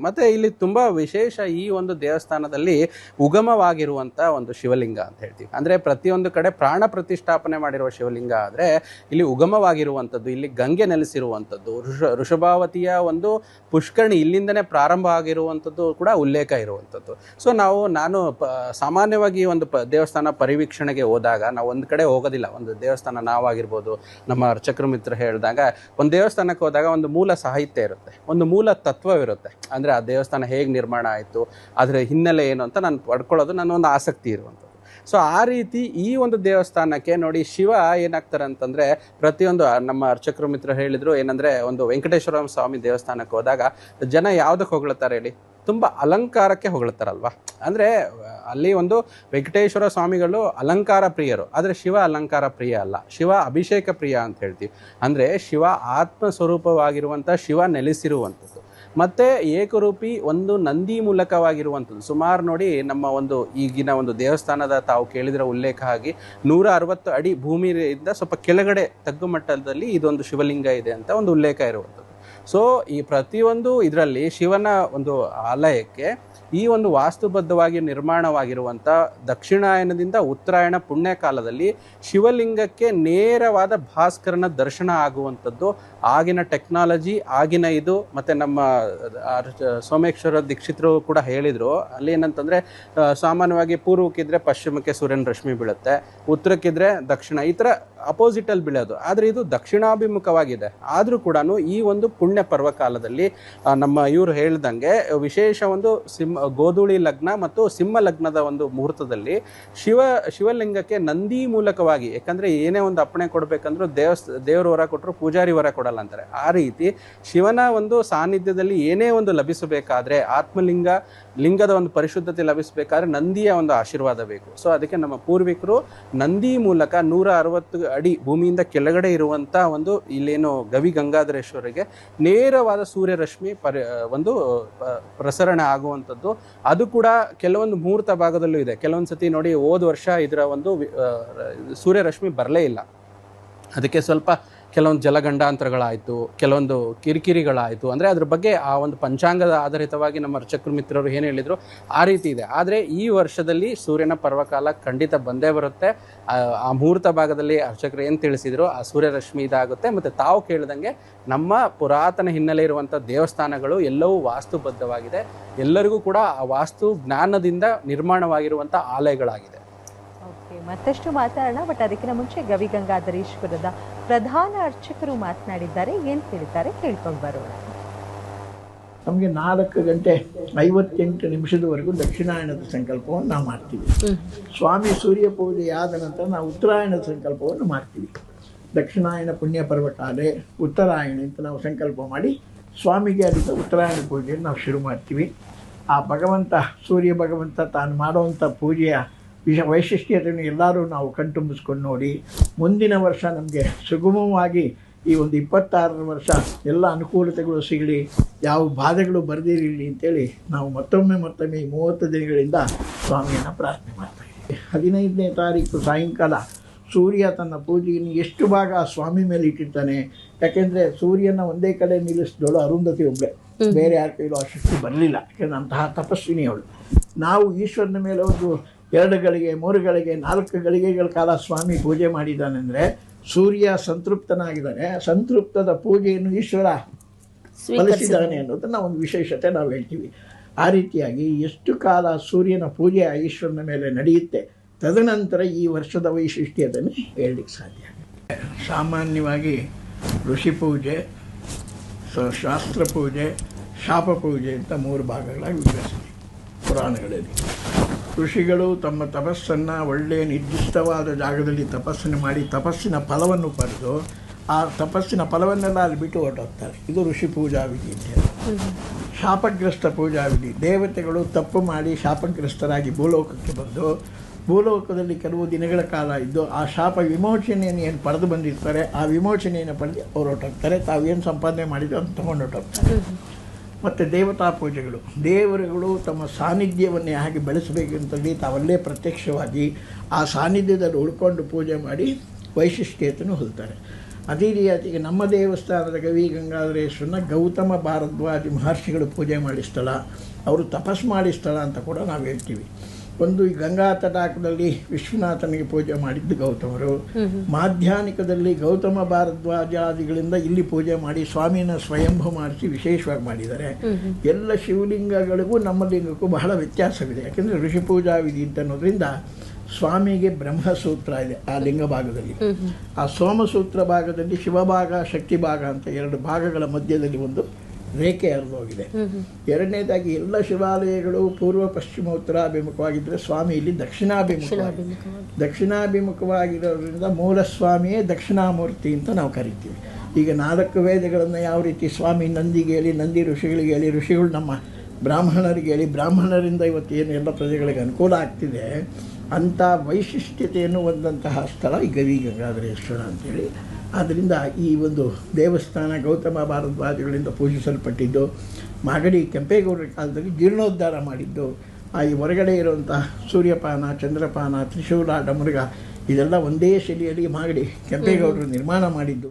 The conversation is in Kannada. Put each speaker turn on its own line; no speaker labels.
ಮತ್ತೆ ಇಲ್ಲಿ ತುಂಬಾ ವಿಶೇಷ ಈ ಒಂದು ದೇವಸ್ಥಾನದಲ್ಲಿ ಉಗಮವಾಗಿರುವಂತ ಒಂದು ಶಿವಲಿಂಗ ಅಂತ ಹೇಳ್ತೀವಿ. ಅಂದ್ರೆ ಪ್ರತಿಯೊಂದು ಕಡೆ ಪ್ರಾಣ ಪ್ರತಿಷ್ಠಾಪನೆ ಮಾಡಿರುವ ಶಿವಲಿಂಗ ಆದ್ರೆ ಇಲ್ಲಿ ಉಗಮವಾಗಿರುವಂಥದ್ದು, ಇಲ್ಲಿ ಗಂಗೆ ನೆಲೆಸಿರುವಂಥದ್ದು, ಋಷ, ಋಷಭಾವತಿಯ ಒಂದು ಪುಷ್ಕರಣಿ ಇಲ್ಲಿಂದನೇ ಪ್ರಾರಂಭ ಆಗಿರುವಂಥದ್ದು ಕೂಡ ಉಲ್ಲೇಖ ಇರುವಂಥದ್ದು. ಸೊ ನಾವು, ನಾನು ಸಾಮಾನ್ಯವಾಗಿ ಒಂದು ದೇವಸ್ಥಾನ ಪರಿವೀಕ್ಷಣೆಗೆ ಹೋದಾಗ, ನಾವು ಒಂದು ಕಡೆ ಹೋಗೋದಿಲ್ಲ. ಒಂದು ದೇವಸ್ಥಾನ ನಾವಾಗಿರ್ಬೋದು, ನಮ್ಮ ಅರ್ಚಕರು ಮಿತ್ರ ಹೇಳಿದಾಗ, ಒಂದು ದೇವಸ್ಥಾನಕ್ಕೆ ಹೋದಾಗ ಒಂದು ಮೂಲ ಸಾಹಿತ್ಯ ಇರುತ್ತೆ. ಒಂದು ಮೂಲ ತತ್ವವಿರುತ್ತೆ. ಅಂದರೆ ಆ ದೇವಸ್ಥಾನ ಹೇಗೆ ನಿರ್ಮಾಣ ಆಯಿತು, ಅದರ ಹಿನ್ನೆಲೆ ಏನು ಅಂತ ನಾನು ಪಡ್ಕೊಳ್ಳೋದು ನನ್ನ ಒಂದು ಆಸಕ್ತಿ ಇರುವಂಥದ್ದು. ಸೊ ಆ ರೀತಿ ಈ ಒಂದು ದೇವಸ್ಥಾನಕ್ಕೆ ನೋಡಿ ಶಿವ ಏನಾಗ್ತಾರೆ ಅಂತಂದ್ರೆ ಪ್ರತಿಯೊಂದು ನಮ್ಮ ಅರ್ಚಕರು ಮಿತ್ರ ಹೇಳಿದರು ಏನಂದ್ರೆ ಒಂದು ವೆಂಕಟೇಶ್ವರ ಸ್ವಾಮಿ ದೇವಸ್ಥಾನಕ್ಕೆ ಹೋದಾಗ ಜನ ಯಾವುದಕ್ಕೆ ಹೊಗಳುತ್ತಾರೆ ಹೇಳಿ? ತುಂಬಾ ಅಲಂಕಾರಕ್ಕೆ ಹೊಗಳುತ್ತಾರಲ್ವಾ ಅಂದ್ರೆ, ಅಲ್ಲಿ ಒಂದು ವೆಂಕಟೇಶ್ವರ ಸ್ವಾಮಿಗಳು ಅಲಂಕಾರ ಪ್ರಿಯರು, ಆದರೆ ಶಿವ ಅಲಂಕಾರ ಪ್ರಿಯ ಅಲ್ಲ. ಶಿವ ಅಭಿಷೇಕ ಪ್ರಿಯ ಅಂತ ಹೇಳ್ತೀವಿ. ಅಂದ್ರೆ ಶಿವ ಆತ್ಮ ಸ್ವರೂಪವಾಗಿರುವಂಥ ಶಿವ ನೆಲೆಸಿರುವಂಥದ್ದು. ಮತ್ತೆ ಏಕರೂಪಿ ಒಂದು ನಂದಿ ಮೂಲಕವಾಗಿರುವಂಥದ್ದು. ಸುಮಾರು ನೋಡಿ ನಮ್ಮ ಒಂದು ಈಗಿನ ಒಂದು ದೇವಸ್ಥಾನದ ತಾವು ಕೇಳಿದ್ರೆ ಉಲ್ಲೇಖ ಆಗಿ ನೂರ ಅರವತ್ತು ಅಡಿ ಭೂಮಿಯಿಂದ ಸ್ವಲ್ಪ ಕೆಳಗಡೆ ತಗ್ಗು ಮಟ್ಟದಲ್ಲಿ ಇದೊಂದು ಶಿವಲಿಂಗ ಇದೆ ಅಂತ ಒಂದು ಉಲ್ಲೇಖ ಇರುವಂಥದ್ದು. ಸೊ ಈ ಪ್ರತಿಯೊಂದು ಇದರಲ್ಲಿ ಶಿವನ ಒಂದು ಆಲಯಕ್ಕೆ ಈ ಒಂದು ವಾಸ್ತುಬದ್ಧವಾಗಿ ನಿರ್ಮಾಣವಾಗಿರುವಂಥ ದಕ್ಷಿಣಾಯನದಿಂದ ಉತ್ತರಾಯಣ ಪುಣ್ಯಕಾಲದಲ್ಲಿ ಶಿವಲಿಂಗಕ್ಕೆ ನೇರವಾದ ಭಾಸ್ಕರನ ದರ್ಶನ ಆಗುವಂಥದ್ದು ಆಗಿನ ಟೆಕ್ನಾಲಜಿ, ಆಗಿನ ಇದು, ಮತ್ತು ನಮ್ಮ ಸೋಮೇಶ್ವರ ದೀಕ್ಷಿತರು ಕೂಡ ಹೇಳಿದರು. ಅಲ್ಲಿ ಏನಂತಂದರೆ ಸಾಮಾನ್ಯವಾಗಿ ಪೂರ್ವಕ್ಕಿದ್ರೆ ಪಶ್ಚಿಮಕ್ಕೆ ಸೂರ್ಯನ ರಶ್ಮಿ ಬೀಳುತ್ತೆ, ಉತ್ತರಕ್ಕಿದ್ರೆ ದಕ್ಷಿಣ, ಈ ಥರ ಅಪೋಸಿಟಲ್ಲಿ ಬೀಳೋದು. ಆದರೆ ಇದು ದಕ್ಷಿಣಾಭಿಮುಖವಾಗಿದೆ. ಆದರೂ ಕೂಡ ಈ ಒಂದು ಪುಣ್ಯ ಪರ್ವಕಾಲದಲ್ಲಿ ನಮ್ಮ ಇವರು ಹೇಳ್ದಂಗೆ ವಿಶೇಷ ಒಂದು ಸಿಂಹ, ಗೋಧೂಳಿ ಲಗ್ನ ಮತ್ತು ಸಿಂಹ ಲಗ್ನದ ಒಂದು ಮುಹೂರ್ತದಲ್ಲಿ ಶಿವ, ಶಿವಲಿಂಗಕ್ಕೆ ನಂದಿ ಮೂಲಕವಾಗಿ ಯಾಕಂದರೆ ಏನೇ ಒಂದು ಅಪ್ಪಣೆ ಕೊಡಬೇಕಂದ್ರೂ ದೇವಸ್, ದೇವ್ರ ವರ ಕೊಟ್ಟರು ಪೂಜಾರಿ ವರ ಕೊಡಲ್ಲ ಅಂತಾರೆ. ಆ ರೀತಿ ಶಿವನ ಒಂದು ಸಾನ್ನಿಧ್ಯದಲ್ಲಿ ಏನೇ ಒಂದು ಲಭಿಸಬೇಕಾದ್ರೆ ಆತ್ಮಲಿಂಗ, ಲಿಂಗದ ಒಂದು ಪರಿಶುದ್ಧತೆ ಲಭಿಸಬೇಕಾದ್ರೆ ನಂದಿಯ ಒಂದು ಆಶೀರ್ವಾದ ಬೇಕು. ಸೊ ಅದಕ್ಕೆ ನಮ್ಮ ಪೂರ್ವಿಕರು ನಂದಿ ಮೂಲಕ ನೂರ ಅರವತ್ತು ಅಡಿ ಭೂಮಿಯಿಂದ ಕೆಳಗಡೆ ಇರುವಂತ ಒಂದು ಇಲ್ಲೇನು ಗವಿ ಗಂಗಾಧರೇಶ್ವರಿಗೆ ನೇರವಾದ ಸೂರ್ಯರಶ್ಮಿ ಪರಿ ಒಂದು ಪ್ರಸರಣ ಆಗುವಂಥದ್ದು. ಅದು ಕೂಡ ಕೆಲವೊಂದು ಮುಹೂರ್ತ ಭಾಗದಲ್ಲೂ ಇದೆ. ಕೆಲವೊಂದು ಸತಿ ನೋಡಿ ಹೋದ ವರ್ಷ ಇದರ ಒಂದು ಸೂರ್ಯರಶ್ಮಿ ಬರಲೇ ಇಲ್ಲ. ಅದಕ್ಕೆ ಸ್ವಲ್ಪ ಕೆಲವೊಂದು ಜಲಗಂಡಾಂತರಗಳಾಯಿತು, ಕೆಲವೊಂದು ಕಿರಿಕಿರಿಗಳಾಯಿತು. ಅಂದರೆ ಅದ್ರ ಬಗ್ಗೆ ಆ ಒಂದು ಪಂಚಾಂಗದ ಆಧಾರಿತವಾಗಿ ನಮ್ಮ ಅರ್ಚಕರು, ಮಿತ್ರರು ಏನು ಹೇಳಿದರು, ಆ ರೀತಿ ಇದೆ. ಆದರೆ ಈ ವರ್ಷದಲ್ಲಿ ಸೂರ್ಯನ ಪರ್ವಕಾಲ ಖಂಡಿತ ಬಂದೇ ಬರುತ್ತೆ. ಆ ಮುಹೂರ್ತ ಭಾಗದಲ್ಲಿ ಅರ್ಚಕರು ಏನು ತಿಳಿಸಿದ್ರು, ಆ ಸೂರ್ಯರಶ್ಮಿ ಇದಾಗುತ್ತೆ. ಮತ್ತು ತಾವು ಕೇಳಿದಂಗೆ ನಮ್ಮ ಪುರಾತನ ಹಿನ್ನೆಲೆ ಇರುವಂಥ ದೇವಸ್ಥಾನಗಳು ಎಲ್ಲವೂ ವಾಸ್ತುಬದ್ಧವಾಗಿದೆ. ಎಲ್ಲರಿಗೂ ಕೂಡ ಆ ವಾಸ್ತು ಜ್ಞಾನದಿಂದ ನಿರ್ಮಾಣವಾಗಿರುವಂಥ ಆಲಯಗಳಾಗಿದೆ.
ಮತ್ತಷ್ಟು ಮಾತಾಡೋಣ ಬಟ್ ಅದಕ್ಕಿಂತ ಮುಂಚೆ ಗವಿಗಂಗಾಧರೀಶ್ವರದ ಪ್ರಧಾನ ಅರ್ಚಕರು ಮಾತನಾಡಿದ್ದಾರೆ ಏನು ಹೇಳಿದ್ದಾರೆ ಕೇಳ್ಕೊಂಡು ಬರೋಣ.
ನಮಗೆ ನಾಲ್ಕು ಗಂಟೆ ಐವತ್ತೆಂಟು ನಿಮಿಷದವರೆಗೂ ದಕ್ಷಿಣಾಯಣದ ಸಂಕಲ್ಪವನ್ನು ನಾವು ಮಾಡ್ತೀವಿ. ಸ್ವಾಮಿ ಸೂರ್ಯ ಪೂಜೆ ಆದ ನಂತರ ನಾವು ಉತ್ತರಾಯಣದ ಸಂಕಲ್ಪವನ್ನು ಮಾಡ್ತೀವಿ. ದಕ್ಷಿಣಾಯಣ ಪುಣ್ಯ ಪರ್ವಕಾಲೆ ಉತ್ತರಾಯಣ ಅಂತ ನಾವು ಸಂಕಲ್ಪ ಮಾಡಿ ಸ್ವಾಮಿಗೆ ಅರಿತ ಉತ್ತರಾಯಣ ಪೂಜೆಯನ್ನು ನಾವು ಶುರು ಮಾಡ್ತೀವಿ. ಆ ಭಗವಂತ ಸೂರ್ಯ ಭಗವಂತ ತಾನು ಮಾಡುವಂಥ ಪೂಜೆಯ ವಿಷ ವೈಶಿಷ್ಟ್ಯತೆಯನ್ನು ಎಲ್ಲರೂ ನಾವು ಕಣ್ತುಂಬಿಸ್ಕೊಂಡು ನೋಡಿ ಮುಂದಿನ ವರ್ಷ ನಮಗೆ ಸುಗಮವಾಗಿ ಈ ಒಂದು ಇಪ್ಪತ್ತಾರರ ವರ್ಷ ಎಲ್ಲ ಅನುಕೂಲತೆಗಳು ಸಿಗಲಿ ಯಾವ ಬಾಧೆಗಳು ಬರೆದಿರಲಿ ಅಂತೇಳಿ ನಾವು ಮತ್ತೊಮ್ಮೆ ಮತ್ತೊಮ್ಮೆ ಈ ಮೂವತ್ತು ದಿನಗಳಿಂದ ಸ್ವಾಮಿಯನ್ನು ಪ್ರಾರ್ಥನೆ ಮಾಡ್ತಾ ಇದ್ದೀವಿ. ಹದಿನೈದನೇ ತಾರೀಕು ಸಾಯಂಕಾಲ ಸೂರ್ಯ ತನ್ನ ಪೂಜೆಯನ್ನು ಎಷ್ಟು ಭಾಗ ಆ ಸ್ವಾಮಿ ಮೇಲೆ ಇಟ್ಟಿರ್ತಾನೆ ಯಾಕೆಂದರೆ ಸೂರ್ಯನ ಒಂದೇ ಕಡೆ ನಿಲ್ಲಿಸಿದಳು ಅರುಂಧತಿ ಒಬ್ಬಳೆ. ಬೇರೆ ಯಾರ ಕೈಲೂ ಆ ಶಕ್ತಿ ಬರಲಿಲ್ಲ ಯಾಕೆಂದ್ರೆ ಅಂತಹ ತಪಸ್ವಿನಿ ಅವಳು ನಾವು ಈಶ್ವರನ ಮೇಲೆ ಒಂದು ಎರಡು ಗಳಿಗೆ ಮೂರು ಗಳಿಗೆ ನಾಲ್ಕು ಗಳಿಗೆಗಳ ಕಾಲ ಸ್ವಾಮಿ ಪೂಜೆ ಮಾಡಿದ್ದಾನೆಂದರೆ ಸೂರ್ಯ ಸಂತೃಪ್ತನಾಗಿದ್ದಾನೆ. ಸಂತೃಪ್ತದ ಪೂಜೆಯನ್ನು ಈಶ್ವರ ಫಲಿಸಿದ್ದಾನೆ ಅನ್ನೋದನ್ನ ಒಂದು ವಿಶೇಷತೆ ನಾವು ಹೇಳ್ತೀವಿ. ಆ ರೀತಿಯಾಗಿ ಎಷ್ಟು ಕಾಲ ಸೂರ್ಯನ ಪೂಜೆ ಆ ಈಶ್ವರನ ಮೇಲೆ ನಡೆಯುತ್ತೆ ತದನಂತರ ಈ ವರ್ಷದ ವೈಶಿಷ್ಟ್ಯದನ್ನು ಹೇಳಲಿಕ್ಕೆ ಸಾಧ್ಯ. ಸಾಮಾನ್ಯವಾಗಿ ಋಷಿ ಪೂಜೆ ಶಾಸ್ತ್ರ ಪೂಜೆ ಶಾಪ ಪೂಜೆ ಅಂತ ಮೂರು ಭಾಗಗಳಾಗಿ ವಿಭಜಿಸ್ತೀವಿ ಪುರಾಣಗಳಲ್ಲಿ. ಋಷಿಗಳು ತಮ್ಮ ತಪಸ್ಸನ್ನು ಒಳ್ಳೆಯ ನಿರ್ದಿಷ್ಟವಾದ ಜಾಗದಲ್ಲಿ ತಪಸ್ಸನ್ನು ಮಾಡಿ ತಪಸ್ಸಿನ ಫಲವನ್ನು ಪಡೆದು ಆ ತಪಸ್ಸಿನ ಫಲವನ್ನೆಲ್ಲ ಅಲ್ಲಿ ಬಿಟ್ಟು ಹೊರಟೋಗ್ತಾರೆ. ಇದು ಋಷಿ ಪೂಜಾ ವಿಧಿ ಅಂತ. ಶಾಪಗ್ರಸ್ತ ಪೂಜಾ ವಿಧಿ. ದೇವತೆಗಳು ತಪ್ಪು ಮಾಡಿ ಶಾಪಗ್ರಸ್ತರಾಗಿ ಭೂಲೋಕಕ್ಕೆ ಬಂದು, ಭೂಲೋಕದಲ್ಲಿ ಕೆಲವು ದಿನಗಳ ಕಾಲ ಇದ್ದು ಆ ಶಾಪ ವಿಮೋಚನೆಯನ್ನು ಏನು ಪಡೆದು ಬಂದಿರ್ತಾರೆ, ಆ ವಿಮೋಚನೆಯನ್ನು ಪಡೆದು ಅವ್ರು ಹೊರಟೋಗ್ತಾರೆ. ತಾವೇನು ಸಂಪಾದನೆ ಮಾಡಿದ್ರು ಅಂತ ತೊಗೊಂಡು ಹೊರಟೋಗ್ತಾರೆ. ಮತ್ತು ದೇವತಾ ಪೂಜೆಗಳು. ದೇವರುಗಳು ತಮ್ಮ ಸಾನ್ನಿಧ್ಯವನ್ನು ಹೇಗೆ ಬೆಳೆಸಬೇಕಂತಲ್ಲಿ ತಾವಲ್ಲೇ ಪ್ರತ್ಯಕ್ಷವಾಗಿ ಆ ಸಾನ್ನಿಧ್ಯದಲ್ಲಿ ಉಳ್ಕೊಂಡು ಪೂಜೆ ಮಾಡಿ ವೈಶಿಷ್ಟ್ಯತೆಯನ್ನು ಹೊಲ್ತಾರೆ. ಅದೇ ರೀತಿಯಾಗಿ ನಮ್ಮ ದೇವಸ್ಥಾನದ ಗವಿ ಗಂಗಾಧರೇಶ್ವರನ ಗೌತಮ ಭಾರದ್ವಾಜಿ ಮಹರ್ಷಿಗಳು ಪೂಜೆ ಮಾಡಿ ಸ್ಥಳ, ಅವರು ತಪಸ್ ಮಾಡಿ ಸ್ಥಳ ಅಂತ ಕೂಡ ನಾವು ಹೇಳ್ತೀವಿ. ಒಂದು ಈ ಗಂಗಾ ತಟಾಕದಲ್ಲಿ ವಿಶ್ವನಾಥನಿಗೆ ಪೂಜೆ ಮಾಡಿದ್ದು ಗೌತಮರು. ಮಾಧ್ಯಾನಿಕದಲ್ಲಿ ಗೌತಮ ಭಾರದ್ವಾಜಾದಿಗಳಿಂದ ಇಲ್ಲಿ ಪೂಜೆ ಮಾಡಿ ಸ್ವಾಮಿನ ಸ್ವಯಂಭು ಮಾಡಿಸಿ ವಿಶೇಷವಾಗಿ ಮಾಡಿದ್ದಾರೆ. ಎಲ್ಲ ಶಿವಲಿಂಗಗಳಿಗೂ ನಮ್ಮ ಲಿಂಗಕ್ಕೂ ಬಹಳ ವ್ಯತ್ಯಾಸವಿದೆ. ಯಾಕೆಂದರೆ ಋಷಿ ಪೂಜಾ ವಿಧಿ ಅಂತ ಅನ್ನೋದ್ರಿಂದ ಸ್ವಾಮಿಗೆ ಬ್ರಹ್ಮಸೂತ್ರ ಇದೆ ಆ ಲಿಂಗ ಭಾಗದಲ್ಲಿ. ಆ ಸೋಮಸೂತ್ರ ಭಾಗದಲ್ಲಿ ಶಿವಭಾಗ ಶಕ್ತಿ ಭಾಗ ಅಂತ ಎರಡು ಭಾಗಗಳ ಮಧ್ಯದಲ್ಲಿ ಒಂದು ರೇಖೆ ಹರಿದೋಗಿದೆ ಎರಡನೇದಾಗಿ ಎಲ್ಲ ಶಿವಾಲಯಗಳು ಪೂರ್ವ ಪಶ್ಚಿಮ ಉತ್ತರಾಭಿಮುಖವಾಗಿದ್ದರೆ ಸ್ವಾಮಿ ಇಲ್ಲಿ ದಕ್ಷಿಣಾಭಿಮುಖ ದಕ್ಷಿಣಾಭಿಮುಖವಾಗಿರೋದ್ರಿಂದ ಮೂಲ ಸ್ವಾಮಿಯೇ ದಕ್ಷಿಣಾಮೂರ್ತಿ ಅಂತ ನಾವು ಕರಿತೀವಿ. ಈಗ ನಾಲ್ಕು ವೇದಗಳನ್ನು ಯಾವ ರೀತಿ ಸ್ವಾಮಿ ನಂದಿಗೆ ಹೇಳಿ ನಂದಿ ಋಷಿಗಳಿಗೆ ಹೇಳಿ ಋಷಿಗಳು ನಮ್ಮ ಬ್ರಾಹ್ಮಣರಿಗೆ ಹೇಳಿ ಬ್ರಾಹ್ಮಣರಿಂದ ಇವತ್ತು ಏನು ಎಲ್ಲ ಪ್ರಜೆಗಳಿಗೆ ಅನುಕೂಲ ಆಗ್ತಿದೆ ಅಂಥ ವೈಶಿಷ್ಟ್ಯತೆಯನ್ನು ಹೊಂದಂತಹ ಸ್ಥಳ ಈ ಗವಿ ಗಂಗಾಧರೇಶ್ವರ ಅಂತೇಳಿ. ಆದ್ದರಿಂದ ಈ ಒಂದು ದೇವಸ್ಥಾನ ಗೌತಮ ಭಾರದ್ವಾಜಗಳಿಂದ ಪೂಜಿಸಲ್ಪಟ್ಟಿದ್ದು, ಮಾಗಡಿ ಕೆಂಪೇಗೌಡರ ಕಾಲದಲ್ಲಿ ಜೀರ್ಣೋದ್ಧಾರ ಮಾಡಿದ್ದು, ಆ ಈ ಹೊರಗಡೆ ಇರುವಂತಹ ಸೂರ್ಯಪಾನ, ಚಂದ್ರಪಾನ, ತ್ರಿಶೂಲ, ಡಮರುಗ ಇದೆಲ್ಲ ಒಂದೇ ಶೈಲಿಯಲ್ಲಿ ಮಾಗಡಿ ಕೆಂಪೇಗೌಡರು ನಿರ್ಮಾಣ ಮಾಡಿದ್ದು.